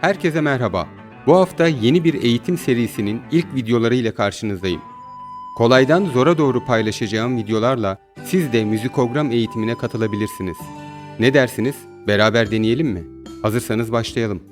Herkese merhaba. Bu hafta yeni bir eğitim serisinin ilk videoları ile karşınızdayım. Kolaydan zora doğru paylaşacağım videolarla siz de müzikogram eğitimine katılabilirsiniz. Ne dersiniz? Beraber deneyelim mi? Hazırsanız başlayalım.